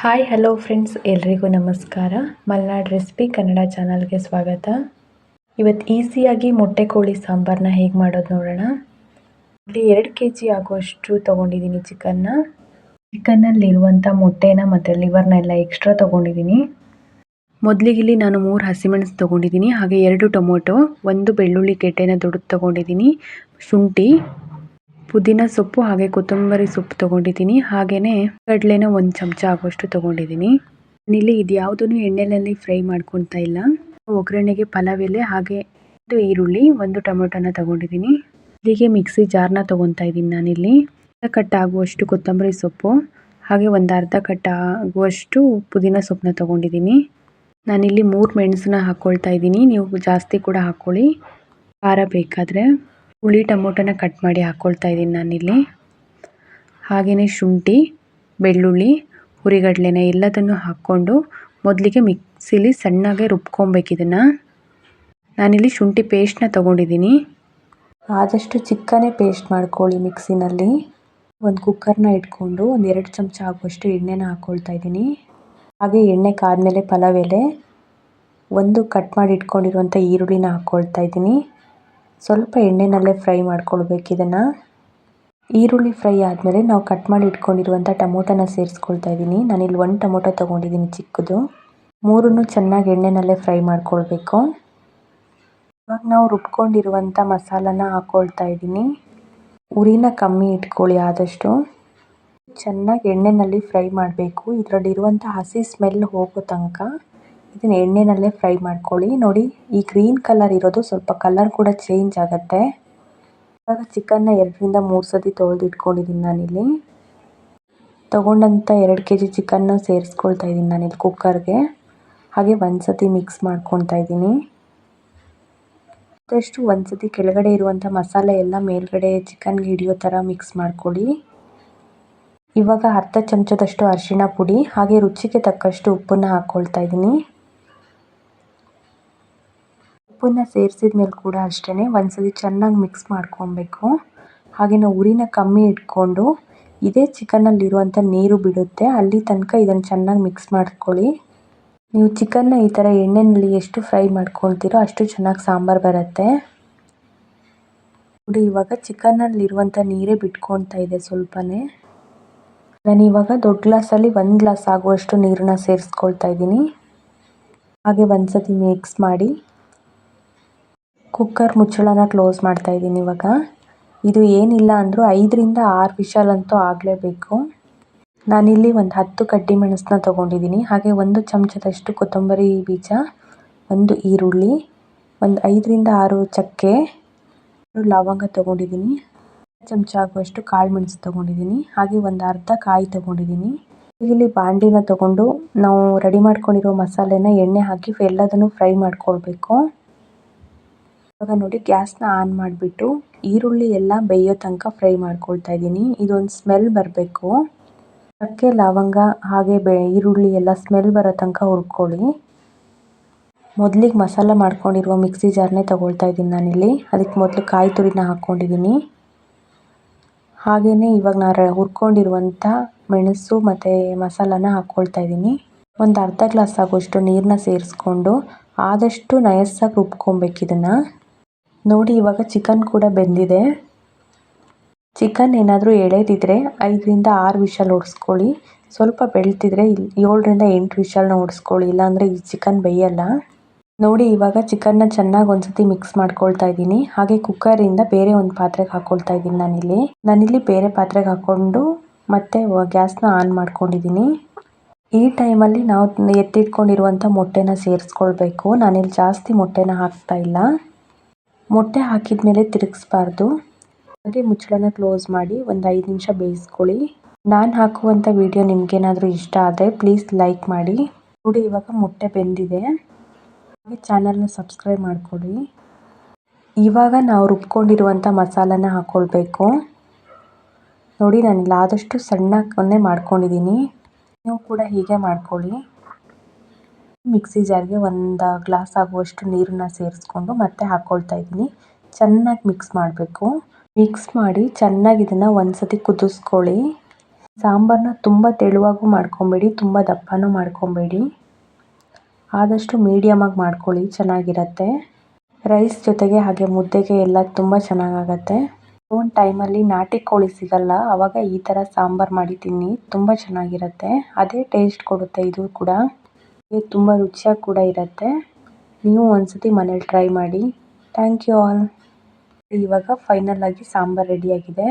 Hi hello friends ಎಲ್ರಿಗೂ ನಮಸ್ಕಾರ. Malnad recipe Kannada ಚಾನಲ್ಗೆ ಸ್ವಾಗತ. ಇವತ್ತು ಈಸಿಯಾಗಿ ಮೊಟ್ಟೆ ಕೋಳಿ ಸಾಂಬಾರನ್ನ ಹೇಗೆ ಮಾಡೋದು ನೋಡೋಣ. ಇಲ್ಲಿ ಎರಡು ಕೆ ಜಿ ಆಗುವಷ್ಟು ತೊಗೊಂಡಿದ್ದೀನಿ ಚಿಕನ್ನ ಚಿಕನ್ನಲ್ಲಿರುವಂಥ ಮೊಟ್ಟೆನ ಮತ್ತು ಲಿವರ್ನ ಎಲ್ಲ ಎಕ್ಸ್ಟ್ರಾ ತೊಗೊಂಡಿದ್ದೀನಿ. ಮೊದಲಿಗಿಲ್ಲಿ ನಾನು ಮೂರು ಹಸಿಮೆಣಸು ತೊಗೊಂಡಿದ್ದೀನಿ. ಹಾಗೆ ಎರಡು ಟೊಮೊಟೊ, ಒಂದು ಬೆಳ್ಳುಳ್ಳಿ ಗೆಡ್ಡೆನ ದೊಡ್ಡದು ತೊಗೊಂಡಿದ್ದೀನಿ. ಶುಂಠಿ ಪುದೀನ ಸೊಪ್ಪು ಹಾಗೆ ಕೊತ್ತಂಬರಿ ಸೊಪ್ಪು ತಗೊಂಡಿದ್ದೀನಿ. ಹಾಗೆಯೇ ಕಡಲೆನ ಒಂದು ಚಮಚ ಆಗುವಷ್ಟು ತೊಗೊಂಡಿದ್ದೀನಿ. ಇಲ್ಲಿ ಇದು ಯಾವುದನ್ನು ಎಣ್ಣೆಯಲ್ಲಿ ಫ್ರೈ ಮಾಡ್ಕೊತಾ ಇಲ್ಲ. ಒಗ್ಗರಣೆಗೆ ಪಲಾವ್ ಎಲೆ ಹಾಗೆ ಒಂದು ಈರುಳ್ಳಿ, ಒಂದು ಟೊಮೊಟೊನ ತಗೊಂಡಿದ್ದೀನಿ. ಇಲ್ಲಿಗೆ ಮಿಕ್ಸಿ ಜಾರ್ನ ತಗೊತಾ ಇದ್ದೀನಿ ನಾನಿಲ್ಲಿ. ಕಟ್ ಆಗುವಷ್ಟು ಕೊತ್ತಂಬರಿ ಸೊಪ್ಪು, ಹಾಗೆ ಒಂದು ಅರ್ಧ ಕಟ್ ಆಗುವಷ್ಟು ಪುದೀನ ಸೊಪ್ಪನ್ನ ತಗೊಂಡಿದ್ದೀನಿ. ನಾನಿಲ್ಲಿ ಮೂರು ಮೆಣಸನ್ನ ಹಾಕ್ಕೊಳ್ತಾ ಇದ್ದೀನಿ. ನೀವು ಜಾಸ್ತಿ ಕೂಡ ಹಾಕ್ಕೊಳ್ಳಿ ಖಾರ ಬೇಕಾದರೆ. ಹುಳಿ ಟೊಮೊಟೊನ ಕಟ್ ಮಾಡಿ ಹಾಕ್ಕೊಳ್ತಾ ಇದ್ದೀನಿ ನಾನಿಲ್ಲಿ. ಹಾಗೆಯೇ ಶುಂಠಿ, ಬೆಳ್ಳುಳ್ಳಿ, ಹುರಿಗಡಲೆನ ಎಲ್ಲದನ್ನು ಹಾಕ್ಕೊಂಡು ಮೊದಲಿಗೆ ಮಿಕ್ಸಿಲಿ ಸಣ್ಣಗೆ ರುಬ್ಕೊಬೇಕು ಇದನ್ನು. ನಾನಿಲ್ಲಿ ಶುಂಠಿ ಪೇಸ್ಟ್ನ ತೊಗೊಂಡಿದ್ದೀನಿ. ಆದಷ್ಟು ಚಿಕ್ಕನೇ ಪೇಸ್ಟ್ ಮಾಡ್ಕೊಳ್ಳಿ ಮಿಕ್ಸಿನಲ್ಲಿ. ಒಂದು ಕುಕ್ಕರ್ನ ಇಟ್ಕೊಂಡು ಒಂದು ಎರಡು ಚಮಚ ಆಗುವಷ್ಟು ಎಣ್ಣೆನ ಹಾಕ್ಕೊಳ್ತಾ ಇದ್ದೀನಿ. ಹಾಗೆ ಎಣ್ಣೆ ಕಾದ್ಮೇಲೆ ಪಲಾವ್ ಎಲೆ, ಒಂದು ಕಟ್ ಮಾಡಿ ಇಟ್ಕೊಂಡಿರುವಂಥ ಈರುಳ್ಳಿನ ಹಾಕ್ಕೊಳ್ತಾ ಇದ್ದೀನಿ. ಸ್ವಲ್ಪ ಎಣ್ಣೆನಲ್ಲೇ ಫ್ರೈ ಮಾಡ್ಕೊಳ್ಬೇಕು ಇದನ್ನು. ಈರುಳ್ಳಿ ಫ್ರೈ ಆದಮೇಲೆ ನಾವು ಕಟ್ ಮಾಡಿ ಇಟ್ಕೊಂಡಿರುವಂಥ ಟೊಮೊಟೊನ ಸೇರಿಸ್ಕೊಳ್ತಾ ಇದ್ದೀನಿ ನಾನಿಲ್ಲಿ ಒಂದು ಟೊಮೊಟೊ ತೊಗೊಂಡಿದ್ದೀನಿ ಚಿಕ್ಕದು. ಮೂರನ್ನು ಚೆನ್ನಾಗಿ ಎಣ್ಣೆನಲ್ಲೇ ಫ್ರೈ ಮಾಡ್ಕೊಳ್ಬೇಕು. ಇವಾಗ ನಾವು ರುಬ್ಕೊಂಡಿರುವಂಥ ಮಸಾಲನ ಹಾಕ್ಕೊಳ್ತಾ ಇದ್ದೀನಿ ಉರಿನ ಕಮ್ಮಿ ಇಟ್ಕೊಳ್ಳಿ ಆದಷ್ಟು. ಚೆನ್ನಾಗಿ ಎಣ್ಣೆಯಲ್ಲಿ ಫ್ರೈ ಮಾಡಬೇಕು. ಇದರಲ್ಲಿರುವಂಥ ಹಸಿ ಸ್ಮೆಲ್ ಹೋಗೋ ತನಕ. ಇದನ್ನ ಎಣ್ಣೆನಲ್ಲೇ ಫ್ರೈ ಮಾಡ್ಕೊಳ್ಳಿ. ನೋಡಿ, ಈ ಗ್ರೀನ್ ಕಲರ್ ಇರೋದು ಸ್ವಲ್ಪ ಕಲರ್ ಕೂಡ ಚೇಂಜ್ ಆಗುತ್ತೆ. ಇವಾಗ ಚಿಕನ್ನ ಎರಡರಿಂದ ಮೂರು ಸತಿ ತೊಳೆದು ಇಟ್ಕೊಂಡಿದ್ದೀನಿ ನಾನಿಲ್ಲಿ. ತೊಗೊಂಡಂಥ ಎರಡು ಕೆ ಜಿ ಚಿಕನ್ನ ಸೇರಿಸ್ಕೊಳ್ತಾ ಇದ್ದೀನಿ ನಾನಿಲ್ಲಿ ಕುಕ್ಕರ್ಗೆ. ಹಾಗೆ ಒಂದು ಸತಿ ಮಿಕ್ಸ್ ಮಾಡ್ಕೊತಾ ಇದ್ದೀನಿ ಆದಷ್ಟು ಒಂದು ಸತಿ ಕೆಳಗಡೆ ಇರುವಂಥ ಮಸಾಲೆ ಎಲ್ಲ ಮೇಲ್ಗಡೆ ಚಿಕನ್ಗೆ ಹಿಡಿಯೋ ಥರ ಮಿಕ್ಸ್ ಮಾಡ್ಕೊಳ್ಳಿ. ಇವಾಗ ಅರ್ಧ ಚಮಚದಷ್ಟು ಅರಿಶಿನ ಪುಡಿ, ಹಾಗೆ ರುಚಿಗೆ ತಕ್ಕಷ್ಟು ಉಪ್ಪನ್ನು ಹಾಕ್ಕೊಳ್ತಾ ಇದ್ದೀನಿ ಉಪ್ಪನ್ನು ಸೇರಿಸಿದ ಮೇಲೆ ಕೂಡ ಅಷ್ಟೇ ಒಂದ್ಸರಿ ಚೆನ್ನಾಗಿ ಮಿಕ್ಸ್ ಮಾಡ್ಕೊಬೇಕು. ಹಾಗೆ ನಾವು ಉರಿನ ಕಮ್ಮಿ ಇಟ್ಕೊಂಡು ಇದೇ ಚಿಕನ್ನಲ್ಲಿರುವಂಥ ನೀರು ಬಿಡುತ್ತೆ. ಅಲ್ಲಿ ತನಕ ಇದನ್ನು ಚೆನ್ನಾಗಿ ಮಿಕ್ಸ್ ಮಾಡ್ಕೊಳ್ಳಿ. ನೀವು ಚಿಕನ್ನ ಈ ಥರ ಎಣ್ಣೆಯಲ್ಲಿ ಎಷ್ಟು ಫ್ರೈ ಮಾಡ್ಕೊಳ್ತೀರೋ ಅಷ್ಟು ಚೆನ್ನಾಗಿ ಸಾಂಬಾರು ಬರುತ್ತೆ. ನೋಡಿ, ಇವಾಗ ಚಿಕನ್ನಲ್ಲಿರುವಂಥ ನೀರೇ ಬಿಟ್ಕೊಳ್ತಾ ಇದೆ ಸ್ವಲ್ಪನೇ. ನಾನು ಇವಾಗ ದೊಡ್ಡ ಗ್ಲಾಸಲ್ಲಿ ಒಂದು ಗ್ಲಾಸ್ ಆಗುವಷ್ಟು ನೀರನ್ನ ಸೇರಿಸ್ಕೊಳ್ತಾ ಇದ್ದೀನಿ. ಹಾಗೆ ಒಂದು ಸತಿ ಮಿಕ್ಸ್ ಮಾಡಿ. ಕುಕ್ಕರ್ ಮುಚ್ಚಳನ ಕ್ಲೋಸ್ ಮಾಡ್ತಾ ಇದ್ದೀನಿ ಇವಾಗ. ಇದು ಏನಿಲ್ಲ ಅಂದರೂ ಐದರಿಂದ ಆರು ವಿಶಾಲಂತೂ ಆಗಲೇಬೇಕು. ನಾನಿಲ್ಲಿ ಒಂದು ಹತ್ತು ಕಡ್ಡಿ ಮೆಣಸನ್ನ ತೊಗೊಂಡಿದ್ದೀನಿ. ಹಾಗೆ ಒಂದು ಚಮಚದಷ್ಟು ಕೊತ್ತಂಬರಿ ಬೀಜ, ಒಂದು ಈರುಳ್ಳಿ, ಒಂದು ಐದರಿಂದ ಆರು ಚಕ್ಕೆ ಲವಂಗ ತೊಗೊಂಡಿದ್ದೀನಿ. ಚಮಚ ಆಗುವಷ್ಟು ಕಾಳು ಮೆಣಸು ತೊಗೊಂಡಿದ್ದೀನಿ. ಹಾಗೆ ಒಂದು ಅರ್ಧ ಕಾಯಿ ತೊಗೊಂಡಿದ್ದೀನಿ. ಇಲ್ಲಿ ಬಾಂಡಿನ ತೊಗೊಂಡು ನಾವು ರೆಡಿ ಮಾಡ್ಕೊಂಡಿರೋ ಮಸಾಲೆನ ಎಣ್ಣೆ ಹಾಕಿ ಎಲ್ಲದನ್ನು ಫ್ರೈ ಮಾಡ್ಕೊಳ್ಬೇಕು. ಇವಾಗ ನೋಡಿ ಗ್ಯಾಸ್ನ ಆನ್ ಮಾಡಿಬಿಟ್ಟು ಈರುಳ್ಳಿ ಎಲ್ಲ ಬೇಯೋ ತನಕ ಫ್ರೈ ಮಾಡ್ಕೊಳ್ತಾ ಇದ್ದೀನಿ. ಇದೊಂದು ಸ್ಮೆಲ್ ಬರಬೇಕು. ಚಕ್ಕೆ, ಲವಂಗ ಹಾಗೆ ಬೆ, ಈರುಳ್ಳಿ ಎಲ್ಲ ಸ್ಮೆಲ್ ಬರೋ ತನಕ ಹುರ್ಕೊಳ್ಳಿ. ಮೊದಲಿಗೆ ಮಸಾಲ ಮಾಡ್ಕೊಂಡಿರುವ ಮಿಕ್ಸಿ ಜಾರ್ನೇ ತೊಗೊಳ್ತಾ ಇದ್ದೀನಿ ನಾನಿಲ್ಲಿ. ಅದಕ್ಕೆ ಮೊದಲು ಕಾಯಿ ತುರಿನ ಹಾಕ್ಕೊಂಡಿದ್ದೀನಿ. ಹಾಗೆಯೇ ಇವಾಗ ನಾನು ಹುರ್ಕೊಂಡಿರುವಂಥ ಮೆಣಸು ಮತ್ತು ಮಸಾಲಾನ ಹಾಕ್ಕೊಳ್ತಾ ಇದ್ದೀನಿ. ಒಂದು ಅರ್ಧ ಗ್ಲಾಸ್ ಆಗೋಷ್ಟು ನೀರನ್ನ ಸೇರಿಸ್ಕೊಂಡು ಆದಷ್ಟು ನಯಸ್ಸಾಗಿ ರುಬ್ಕೊಬೇಕು ಇದನ್ನು. ನೋಡಿ, ಇವಾಗ ಚಿಕನ್ ಕೂಡ ಬೆಂದಿದೆ. ಚಿಕನ್ ಏನಾದರೂ ಎಳೆದಿದ್ರೆ ಐದರಿಂದ ಆರು ವಿಷಲ್ ಹೊಡ್ಸ್ಕೊಳ್ಳಿ ಸ್ವಲ್ಪ ಬೆಳ್ತಿದ್ರೆ ಏಳರಿಂದ ಎಂಟು ವಿಷಲ್ನ ಹೊಡ್ಸ್ಕೊಳ್ಳಿ ಇಲ್ಲಾಂದರೆ ಈ ಚಿಕನ್ ಬೇಯಲ್ಲ. ನೋಡಿ, ಇವಾಗ ಚಿಕನ್ನ ಚೆನ್ನಾಗಿ ಒಂದ್ಸತಿ ಮಿಕ್ಸ್ ಮಾಡ್ಕೊಳ್ತಾ ಇದ್ದೀನಿ. ಹಾಗೆ ಕುಕ್ಕರಿಂದ ಬೇರೆ ಒಂದು ಪಾತ್ರೆಗೆ ಹಾಕ್ಕೊಳ್ತಾ ಇದ್ದೀನಿ ನಾನಿಲ್ಲಿ. ನಾನಿಲ್ಲಿ ಬೇರೆ ಪಾತ್ರೆಗೆ ಹಾಕ್ಕೊಂಡು ಮತ್ತೆ ಗ್ಯಾಸ್ನ ಆನ್ ಮಾಡ್ಕೊಂಡಿದ್ದೀನಿ. ಈ ಟೈಮಲ್ಲಿ ನಾವು ಎತ್ತಿಟ್ಕೊಂಡಿರುವಂಥ ಮೊಟ್ಟೆನ ಸೇರಿಸ್ಕೊಳ್ಬೇಕು. ನಾನಿಲ್ಲಿ ಜಾಸ್ತಿ ಮೊಟ್ಟೆನ ಹಾಕ್ತಾ ಇಲ್ಲ. ಮೊಟ್ಟೆ ಹಾಕಿದ ಮೇಲೆ ತಿರುಗಿಸ್ಬಾರ್ದು. ಹಾಗೆ ಮುಚ್ಚಳನ ಕ್ಲೋಸ್ ಮಾಡಿ ಒಂದು ಐದು ನಿಮಿಷ ಬೇಯಿಸ್ಕೊಳ್ಳಿ. ನಾನು ಹಾಕುವಂಥ ವಿಡಿಯೋ ನಿಮಗೇನಾದರೂ ಇಷ್ಟ ಆದರೆ ಪ್ಲೀಸ್ ಲೈಕ್ ಮಾಡಿ. ನೋಡಿ ಇವಾಗ ಮೊಟ್ಟೆ ಬೆಂದಿದೆ. ಹಾಗೆ ಚಾನಲ್ನ ಸಬ್ಸ್ಕ್ರೈಬ್ ಮಾಡಿಕೊಡಿ. ಇವಾಗ ನಾವು ರುಬ್ಕೊಂಡಿರುವಂಥ ಮಸಾಲನ ಹಾಕ್ಕೊಳ್ಬೇಕು ನೋಡಿ ನಾನು ಆದಷ್ಟು ಸಣ್ಣಕ್ಕನ್ನೇ ಮಾಡ್ಕೊಂಡಿದ್ದೀನಿ ನೀವು ಕೂಡ ಹೀಗೆ ಮಾಡ್ಕೊಳ್ಳಿ. ಮಿಕ್ಸಿ ಜಾರ್ಗೆ ಒಂದು ಗ್ಲಾಸ್ ಆಗುವಷ್ಟು ನೀರನ್ನ ಸೇರಿಸ್ಕೊಂಡು ಮತ್ತೆ ಹಾಕ್ಕೊಳ್ತಾ ಇದ್ದೀನಿ. ಚೆನ್ನಾಗಿ ಮಿಕ್ಸ್ ಮಾಡಬೇಕು. ಮಿಕ್ಸ್ ಮಾಡಿ ಚೆನ್ನಾಗಿ ಇದನ್ನು ಒಂದ್ಸತಿ ಕುದಿಸ್ಕೊಳ್ಳಿ. ಸಾಂಬಾರನ್ನ ತುಂಬ ತೆಳುವಾಗೂ ಮಾಡ್ಕೊಬೇಡಿ, ತುಂಬ ದಪ್ಪನೂ ಮಾಡ್ಕೊಬೇಡಿ. ಆದಷ್ಟು ಮೀಡಿಯಮ್ ಆಗಿ ಮಾಡ್ಕೊಳ್ಳಿ, ಚೆನ್ನಾಗಿರತ್ತೆ. ರೈಸ್ ಜೊತೆಗೆ ಹಾಗೆ ಮುದ್ದೆಗೆ ಎಲ್ಲ ತುಂಬ ಚೆನ್ನಾಗಾಗತ್ತೆ. ಒಂದು ಟೈಮಲ್ಲಿ ನಾಟಿ ಕೋಳಿ ಸಿಗಲ್ಲ ಆವಾಗ ಈ ಥರ ಸಾಂಬಾರು ಮಾಡಿ ತಿನ್ನಿ, ತುಂಬ ಚೆನ್ನಾಗಿರುತ್ತೆ. ಅದೇ ಟೇಸ್ಟ್ ಕೊಡುತ್ತೆ ಇದು ಕೂಡ. ಇದು ತುಂಬ ರುಚಿಯಾಗಿ ಕೂಡ ಇರುತ್ತೆ. ನೀವು ಒಂದ್ಸತಿ ಮನೇಲಿ ಟ್ರೈ ಮಾಡಿ. ಥ್ಯಾಂಕ್ ಯು ಆಲ್ ಇವಾಗ ಫೈನಲ್ ಆಗಿ ಸಾಂಬಾರು ರೆಡಿಯಾಗಿದೆ